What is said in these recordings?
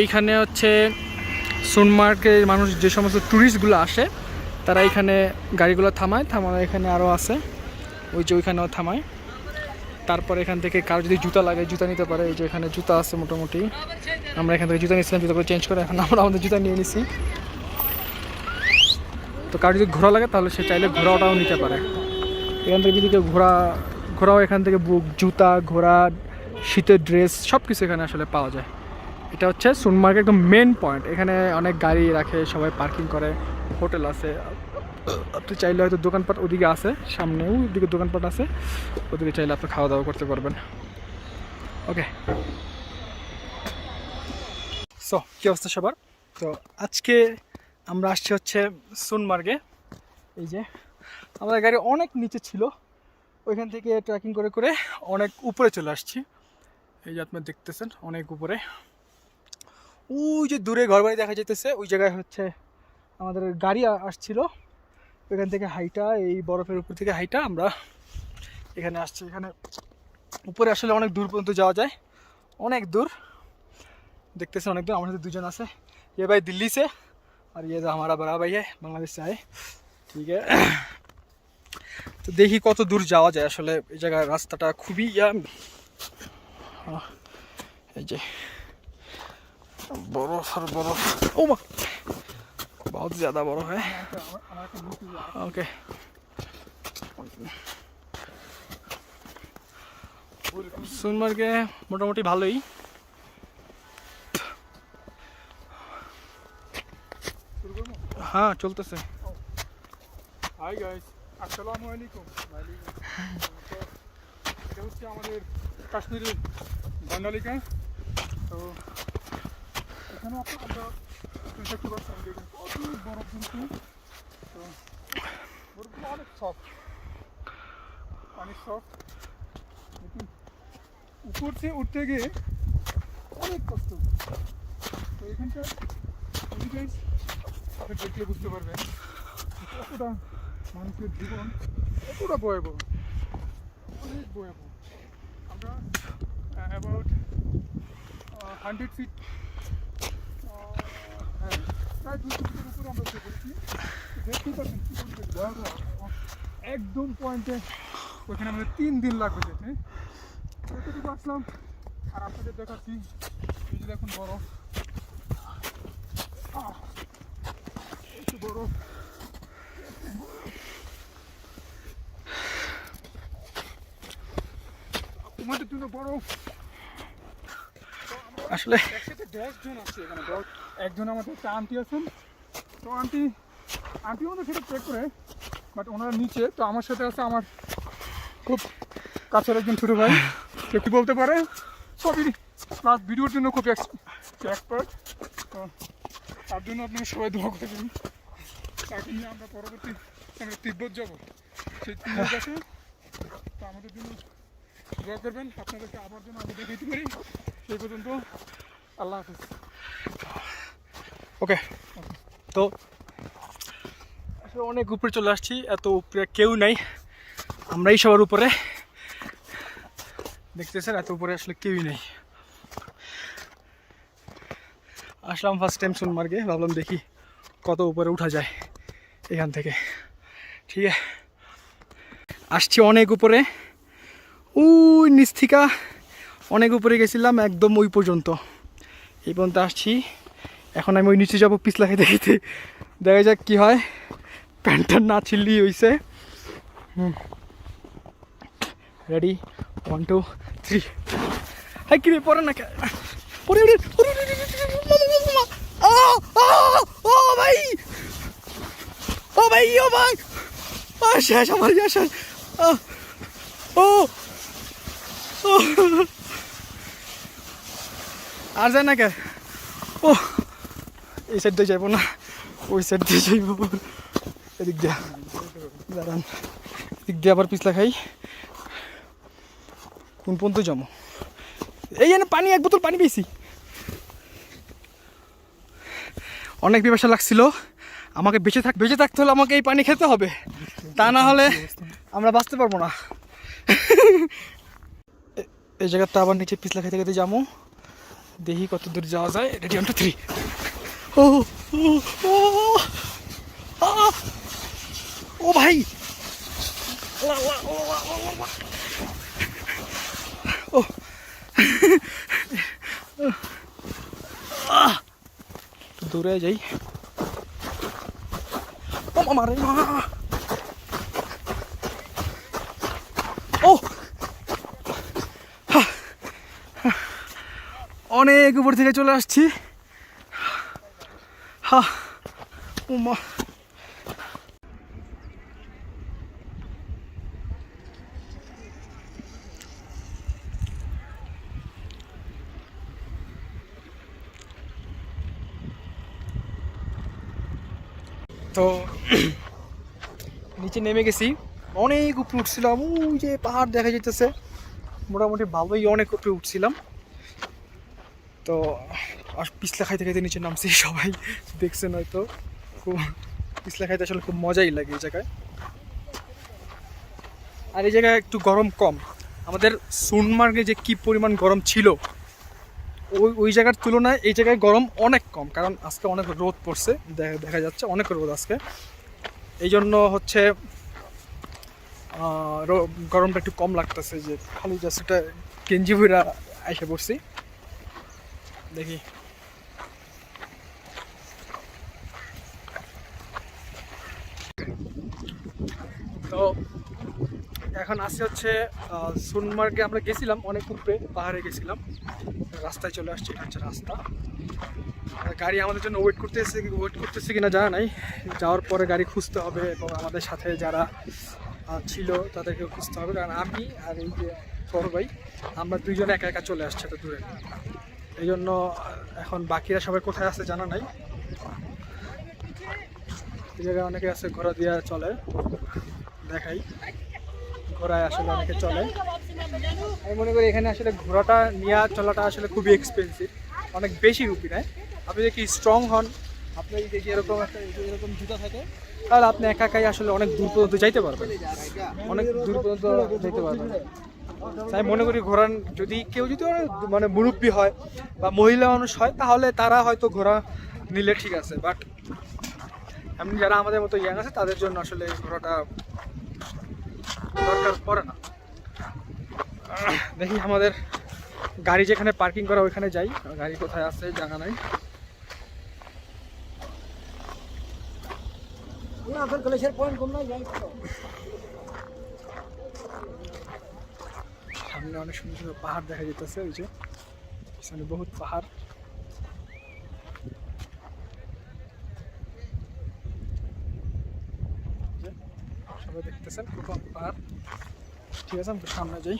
এইখানে হচ্ছে সোনমার্গের মানুষ যে সমস্ত ট্যুরিস্টগুলো আসে, তারা এখানে গাড়িগুলো থামায় থামানো এখানে আরও আছে। ওই যে ওইখানেও থামায়। তারপর এখান থেকে কারও যদি জুতা লাগে, জুতা নিতে পারে। এই যে এখানে জুতা আছে মোটামুটি। আমরা এখান থেকে জুতা নিয়েছিলাম, জুতা করে চেঞ্জ করে এখন আমরা আমাদের জুতা নিয়ে নিছি। তো কারও যদি ঘোরা লাগে, তাহলে সে চাইলে ঘোরাটাও নিতে পারে। এখান থেকে যদি কেউ ঘোরা ঘোরাও এখান থেকে বুক জুতা, ঘোড়া, শীতের ড্রেস সব কিছু এখানে আসলে পাওয়া যায়। এটা হচ্ছে সোনমার্গের একদম মেন পয়েন্ট এখানে অনেক গাড়ি রাখে, সবাই পার্কিং করে হোটেল আছে। আপনি চাইলে হয়তো দোকানপাট ওদিকে আছে সামনেও ওদিকে দোকানপাট আছে। ওদিকে চাইলে আপনি খাওয়া দাওয়া করতে পারবেন। ওকে সো কী অবস্থা সবার? তো আজকে আমরা আসছি হচ্ছে সোনমার্গে এই যে, আমাদের গাড়ি অনেক নিচে ছিল। ওইখান থেকে ট্রেকিং করে করে অনেক উপরে চলে আসছি। এই যে আপনারা দেখতেছেন, অনেক উপরে। ওই যে দূরে ঘরবাড়ি দেখা যেতেছে ওই জায়গায় হচ্ছে আমাদের গাড়ি আ- আসছিল ওইখান থেকে হাইটা এই বরফের উপর থেকে হাইটা আমরা এখানে আসছি এখানে উপরে আসলে অনেক দূর পর্যন্ত যাওয়া যায় অনেক দূর দেখতেছেন অনেক দূর আমার সাথে দুজন আছে ये भाई दिल्ली से और ये जो हमारा बड़ा भाई है बांग्लादेश से आए ঠিক আছে তো দেখি কত দূর যাওয়া যায় আসলে এই জায়গার রাস্তাটা খুবই ইয়া আহ, এই যে বরফ আর বরফ ও মা বহুত ज़्यादा বরফ है ওকে সোনমার্গে মোটামুটি ভালোই হ্যাঁ চলতেছে হাই গাইস আসসালামু আলাইকুম তো এটা হচ্ছে আমাদের কাশ্মীরের বাঙালিকা তো এখানে আপনি আমরা দেখতে পাচ্ছেন দেখুন কত বরফ কিন্তু তো বরফগুলো অনেক সফট অনেক সফট উপর থেকে উঠতে গিয়ে অনেক কষ্ট। তো এখানটা আপনি দেখলে বুঝতে পারবেন কতটা মানুষের জীবন কতটা ভয়াবহ, অনেক ভয়াবহ। আমরা অ্যাবাউট হান্ড্রেড ফিট হ্যাঁ প্রায় দুশো ফিটের উপরে আমরা উঠে পড়েছি দেখতেই পাচ্ছেন কী পরিবেশ ভয়াবহ একদম পয়েন্টে ওইখানে আমাদের তিন দিন লাগবে যেতে। যতটুকু আসলাম, আর আপনাদের দেখাচ্ছি, এই যে দেখুন বরফ। একটু বরফ। তোমাদের জন্য বরফ। আসলে এখানে। একজন আমাদের একটা আন্টি আছেন। তো আন্টি আন্টি আমাদের সাথে চেক করে বাট ওনারা নিচে, তো আমার সাথে আছে আমার খুব কাছের একজন ছোটো ভাই। সে কি বলতে পারে? সবই প্লাস ভিডিওর জন্য খুব এক্সপার্ট তো তার জন্য আপনারা সবাই দোয়া করবেন তাকে নিয়ে আমরা পরবর্তী আমরা তিব্বত যাব। সেই তিব্বত আছে তো আমাদের জন্য দোয়া করবেন, আপনাদেরকে আবার যেন আমি দেখাইতে পারি। সেই পর্যন্ত, আল্লাহ হাফিজ। ওকে তো আসলে অনেক উপরে চলে আসছি, এত উপরে কেউ নাই। আমরাই সবার উপরে। দেখতেছেন, এত উপরে আসলে কেউই নেই। আসলাম ফার্স্ট টাইম সোনমার্গে, ভাবলাম দেখি কত উপরে উঠা যায় এখান থেকে। ঠিক আছে। আসছি অনেক উপরে। ওই নিচ অনেক উপরে গেছিলাম একদম ওই পর্যন্ত এই পর্যন্ত আসছি এখন আমি ওই নিচে যাব পিছলা খেতে খেতে দেখা যাক কি হয় প্যান্টটা না ছিললি হইছে রেডি ওয়ান টু থ্রি হাই কি রে পরে না ও ভাই ও ভাই আমার ও আর যায় না কে? ও এই সাইড দিয়ে যাইবো না। ওই সাইড দিয়ে যাইব। এদিক দিয়া। দাঁড়ান। এদিক দিয়ে আবার পিছলা খাই। কোন পর্যন্ত যাব? এই এনে পানি, এক বোতল পানি পেয়েছি। অনেক পিপাসা লাগছিল। আমাকে বেঁচে থাক বেঁচে থাকতে হলে আমাকে এই পানি খেতে হবে। তা না হলে আমরা বাঁচতে পারব না। এই জায়গাটা আবার নিচে পিছলা খেতে খেতে যাব। দেখি কত দূর যাওয়া যায়। রেডি ওয়ান টু থ্রি ও ও ভাই। ও! দূরে যাই। ও মা ও হা! হা! অনেক উপর থেকে চলে আসছি। হা তো, নিচে নেমে গেছি। অনেক উপরে উঠছিলাম, ওই যে পাহাড় দেখা যেতেছে মোটামুটি ভালোই অনেক উপরে উঠছিলাম। তো, আর পিছলা খাইতে খাইতে নিচে নামছি সবাই, দেখছেন হয়তো, খুব, পিছলা খাইতে আসলে খুব মজাই লাগে এই জায়গায়। আর এই জায়গায় একটু গরম কম। আমাদের সোনমার্গে যে কি পরিমাণ গরম ছিল, ওই ওই জায়গার তুলনায় এই জায়গায় গরম অনেক কম, কারণ আজকে অনেক রোদ পড়ছে দেখা যাচ্ছে অনেক রোদ আজকে। এই জন্য হচ্ছে গরমটা একটু কম লাগতেছে যে খালি জাস্ট একটা গেঞ্জি ভুইরা এসে পড়ছি। দেখি। তো এখন আসছে হচ্ছে সোনমার্গে আমরা গেছিলাম অনেক উপরে পাহাড়ে গেছিলাম। রাস্তায় চলে আসছে, এটা হচ্ছে রাস্তা। গাড়ি আমাদের জন্য ওয়েট করতেছে ওয়েট করতেছে কিনা জানা নাই। যাওয়ার পরে গাড়ি খুঁজতে হবে এবং আমাদের সাথে যারা ছিল তাদেরকে খুঁজতে হবে। কারণ আমি আর এই যে ভাই, আমরা দুইজন একা একা চলে আসছে তো দূরে। এই জন্য এখন বাকিরা সবাই কোথায় আছে জানা নাই। এই জায়গায় অনেকে আছে, ঘোড়া দিয়া চলে, দেখাই। ঘোড়ায় আসলে অনেকে চলে। আমি মনে করি এখানে আসলে ঘোড়াটা নিয়ে চলাটা আসলে খুবই এক্সপেন্সিভ অনেক বেশি রুপি নেয়। আপনি যদি স্ট্রং হন আপনার যদি এরকম একটা এরকম জুতা থাকে, তাহলে আপনি একা একাই আসলে অনেক দূর পর্যন্ত যাইতে পারবেন। অনেক দূর পর্যন্ত যেতে পারবেন। তাই মনে করি ঘোড়া যদি কেউ যদি মানে মুরব্বী হয় বা মহিলা মানুষ হয়, তাহলে তারা হয়তো ঘোড়া নিলে ঠিক আছে। বাট এমনি যারা আমাদের মতো ইয়াং আছে, তাদের জন্য আসলে ঘোড়াটা দরকার পড়ে না। দেখি আমাদের গাড়ি যেখানে পার্কিং করা, ওইখানে যাই। গাড়ি কোথায় আছে জানা নাই। সামনে অনেক সুন্দর সুন্দর পাহাড় দেখা যেতেছে, ওই যে। পিছনে বহুত পাহাড়। সবাই দেখতেছেন কোথাও পাহাড়। ঠিক আছে, আমরা সামনে যাই।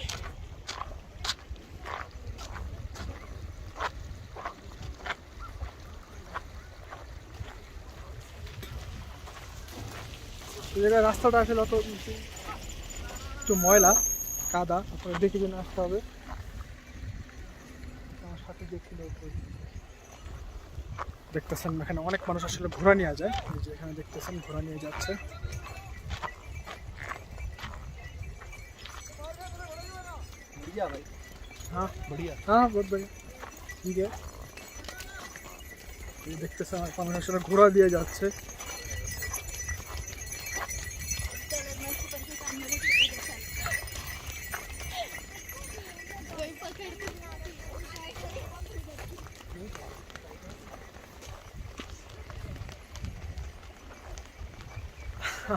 রাস্তাটা আসলে অত একটু ময়লা। কাদা আপনারা দেখে জন্য আসতে হবে আমার সাথে দেখছিল দেখতেছেন এখানে অনেক মানুষ আসলে ঘোড়া নিয়ে যায় এই যে এখানে দেখতেছেন ঘোড়া নিয়ে যাচ্ছে हाँ बढ़िया हाँ बहुत बढ़िया ठीक है এই দেখতেছেন অনেক মানুষ আসলে ঘোড়া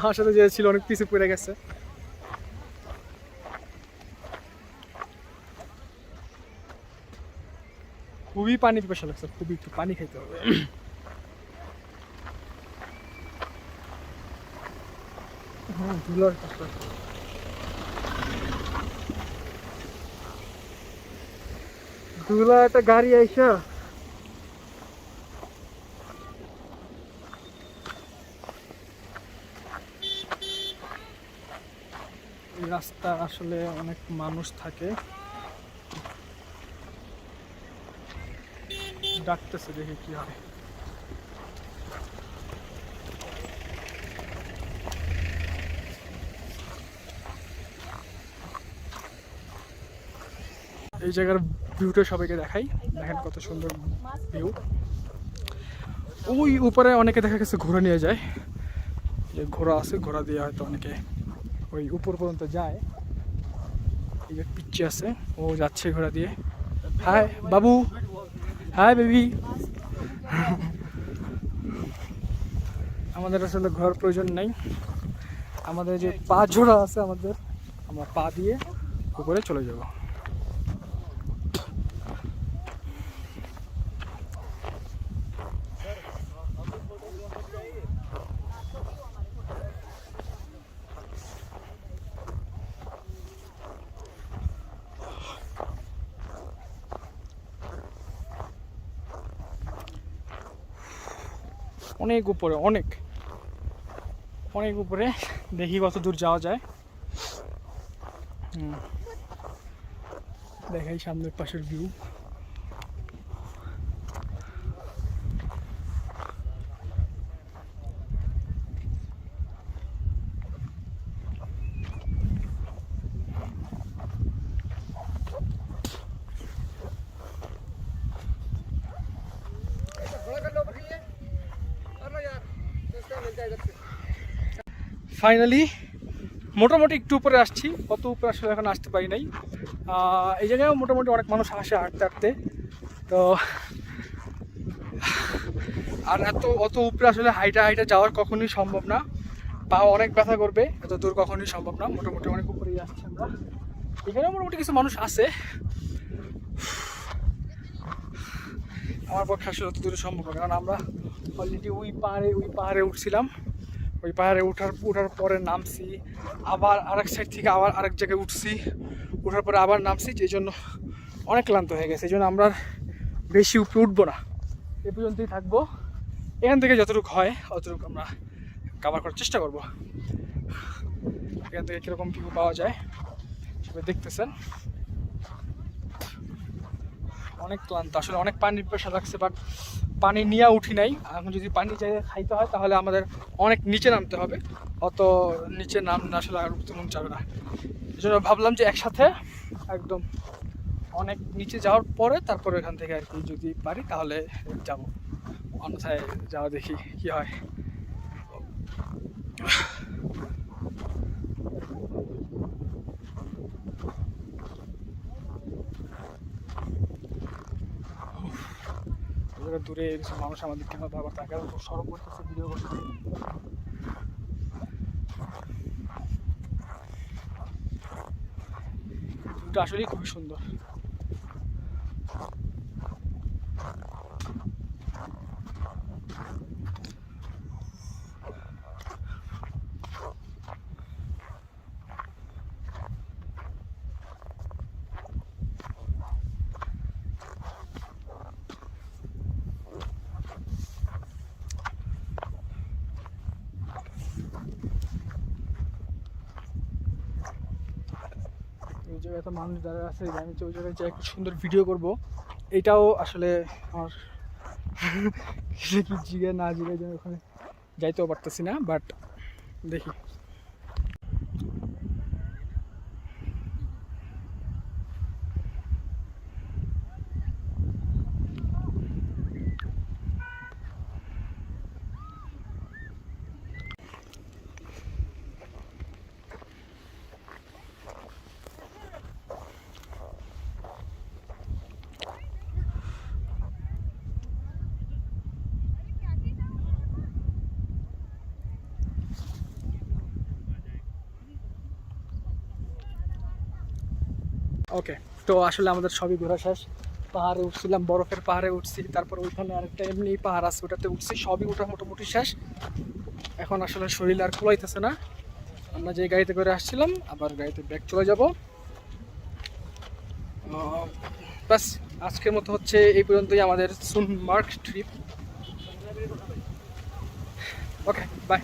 আমার সাথে যে ছিল অনেক পিছু পড়ে গেছে। খুবই পানি পিপাসা লাগছে, খুবই একটু পানি খাইতে হবে। হ্যাঁ কাজটা ধুলা, একটা গাড়ি আইসা। রাস্তা আসলে অনেক মানুষ থাকে। ডাকতেছে দেখি কি হয়। এই জায়গার ভিউটা সবাইকে দেখাই। দেখেন কত সুন্দর ভিউ। ওই উপরে অনেকে দেখা গেছে ঘোড়া নিয়ে যায়। যে ঘোড়া আছে, ঘোড়া দিয়ে হয়তো অনেকে ওই উপর পর্যন্ত যায়। এই যে পিচ্ছি আছে, ও যাচ্ছে ঘোড়া দিয়ে। হাই, বাবু। Hi, baby. আমাদের আসলে ঘর প্রয়োজন নেই। আমাদের যে পা ঝোড়া আছে আমাদের, আমরা পা দিয়ে উপরে চলে যাব। অনেক উপরে অনেক। অনেক উপরে। দেখি কত দূর যাওয়া যায়। দেখাই সামনের পাশের ভিউ ফাইনালি মোটামুটি একটু উপরে আসছি। কত উপরে আসলে এখন আসতে পারি নাই। এই জায়গায় মোটামুটি অনেক মানুষ আসে হাঁটতে হাঁটতে। তো, আর এত, অত উপরে আসলে হাইটা হাইটা যাওয়ার কখনোই সম্ভব না। পা অনেক ব্যথা করবে, এত দূর কখনোই সম্ভব না। মোটামুটি অনেক উপরেই আসছি আমরা। এখানে মোটামুটি কিছু মানুষ আছে। আমার পক্ষে আসলে অত দূরে সম্ভব না, কারণ আমরা অলরেডি ওই পাহাড়ে ওই পাহাড়ে উঠছিলাম। ওই পাহাড়ে উঠার উঠার পরে নামছি, আবার আরেক সাইড থেকে আবার আরেক জায়গায় উঠছি। উঠার পরে আবার নামছি যেই জন্য অনেক ক্লান্ত হয়ে গেছে, এই জন্য আমরা বেশি উপরে উঠবো না। এ পর্যন্তই থাকব। এখান থেকে যতটুকু হয়, অতটুকু আমরা কাভার করার চেষ্টা করব। এখান থেকে কীরকম ভিউ পাওয়া যায়, সবাই দেখতেছেন। অনেক ক্লান্ত, আসলে অনেক পানির পেশা লাগছে বাট পানি নিয়ে উঠি নাই। এখন যদি পানি চাই খাইতে হয়, তাহলে আমাদের অনেক নিচে নামতে হবে। অত নিচে নাম না আসলে আর উঠতে যাবে না। এই জন্য ভাবলাম যে একসাথে একদম অনেক নিচে যাওয়ার পরে তারপরে এখান থেকে আর কি যদি পারি, তাহলে যাব। অন্যথায় যাওয়া দেখি কি হয়। ওদের দূরে কিছু মানুষ আমাদের কেন আবার তাকে সরব করতেছে ভিডিও করতে আসলেই খুবই সুন্দর। জায়গায় তো মানুষ দাঁড়া আছে, যে আমি ওই জায়গায় যাই একটু সুন্দর ভিডিও করব, এটাও আসলে আমার কি জিগে না জিগে যে ওখানে যাইতেও পারতেছি না বাট দেখি। ওকে তো আসলে আমাদের সবই ঘোরা শেষ। পাহাড়ে উঠছিলাম, বরফের পাহাড়ে উঠছি, তারপর ওইখানে আরেকটা এমনি পাহাড় আছে, ওটাতে উঠছি, সবই ওঠা মোটামুটি শেষ। এখন আসলে শরীর আর কুলাইতেছে না। আমরা যে গাড়িতে করে আসছিলাম, আবার গাড়িতে ব্যাগ চলে যাব। বাস আজকের মতো হচ্ছে এই পর্যন্তই আমাদের সুনমার্ক ট্রিপ ওকে বাই